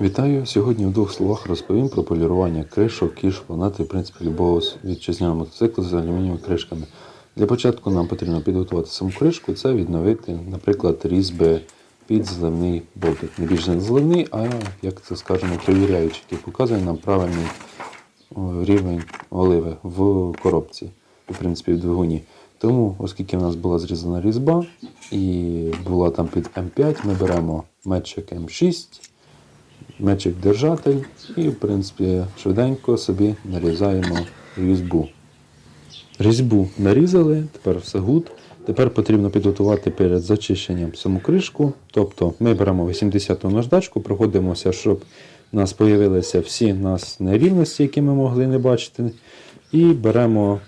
Вітаю! Сьогодні в двох словах розповім про полірування кришок, кіш, планати, в принципі, любого вітчизняного мотоциклу з алюмінієвими кришками. Для початку нам потрібно підготувати саму кришку, це відновити, наприклад, різьби під зливний болтик. Не більш не зливний, а як це скажемо, перевіряючий, який показує нам правильний рівень оливи в коробці, в принципі, в двигуні. Тому, оскільки в нас була зрізана різьба і була там під М5, ми беремо метчик М6 мечик держатель і, в принципі, швиденько собі нарізаємо різьбу. Різьбу нарізали, тепер все гуд. Тепер потрібно підготувати перед зачищенням саму кришку. Тобто ми беремо 80-ту наждачку, проходимося, щоб у нас з'явилися всі нас нерівності, які ми могли не бачити. І беремо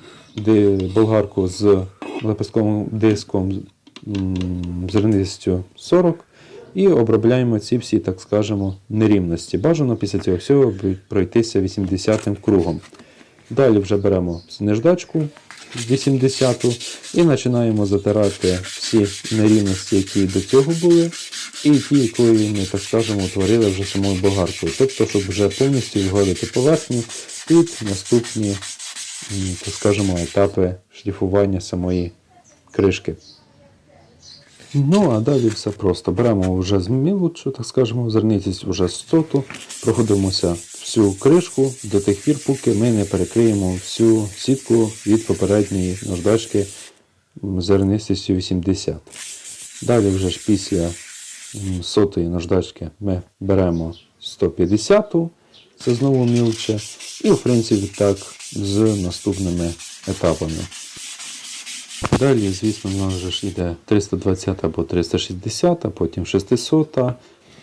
болгарку з лепестковим диском м, зернистістю 40 і обробляємо ці всі, так скажемо, нерівності. Бажано після цього всього пройтися 80-м кругом. Далі вже беремо наждачку 80 і починаємо затирати всі нерівності, які до цього були, і ті, які ми, так скажемо, утворили вже самою болгаркою. Тобто, щоб вже повністю згодити поверхню під наступні, так скажемо, етапи шліфування самої кришки. Ну, а далі все просто. Беремо вже змілочу, так скажемо, зернитість вже з соту, проходимося всю кришку до тих пір, поки ми не перекриємо всю сітку від попередньої наждачки зернистістю 80. Далі вже ж після сотої наждачки ми беремо 150, це знову мілче, і в принципі так з наступними етапами. Далі, звісно, в нас вже йде 320 або 360, потім 600,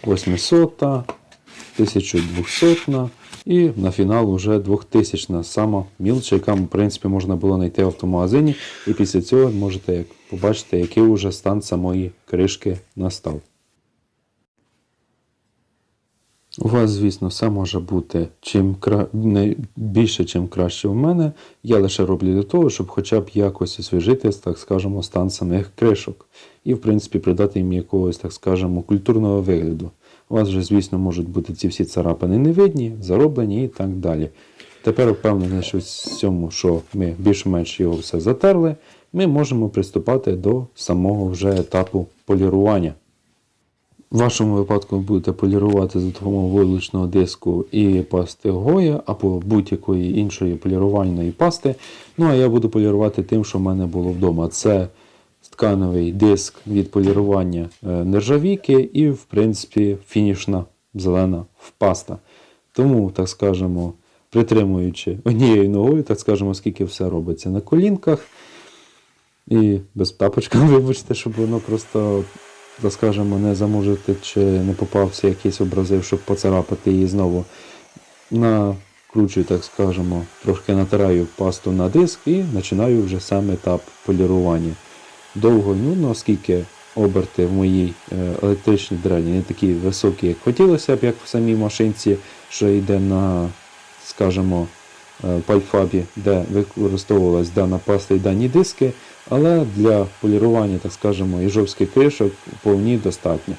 800, 1200 і на фінал вже 2000 сама мілча, яка в принципі можна було знайти в автомагазині. І після цього можете побачити, який вже стан самої кришки настав. У вас, звісно, все може бути чим кра... не більше, чим краще у мене. Я лише роблю для того, щоб хоча б якось освіжити, так скажемо, стан самих кришок. І, в принципі, придати їм якогось, так скажемо, культурного вигляду. У вас вже, звісно, можуть бути ці всі царапини невидні, зароблені і так далі. Тепер впевнений, що в цьому, що ми більш-менш його все затерли, ми можемо приступати до самого вже етапу полірування. В вашому випадку ви будете полірувати за допомогою вуличного диску і пасти Гоя або будь-якої іншої полірувальної пасти. Ну а я буду полірувати тим, що в мене було вдома. Це ткановий диск від полірування е, нержавійки і, в принципі, фінішна зелена паста. Тому, так скажемо, притримуючи однією ногою, так скажемо, оскільки все робиться на колінках. І без тапочка, вибачте, щоб воно просто так не замужити чи не попався якийсь образив, щоб поцарапати її знову. Накручую, так скажемо, трошки натираю пасту на диск і починаю вже сам етап полірування. Довго нудно, оскільки оберти в моїй е, електричній дрелі не такі високі, як хотілося б, як в самій машинці, що йде на, скажімо, е, де використовувалась дана паста і дані диски, але для полірування, так скажемо, іжовських кришок вповні достатньо.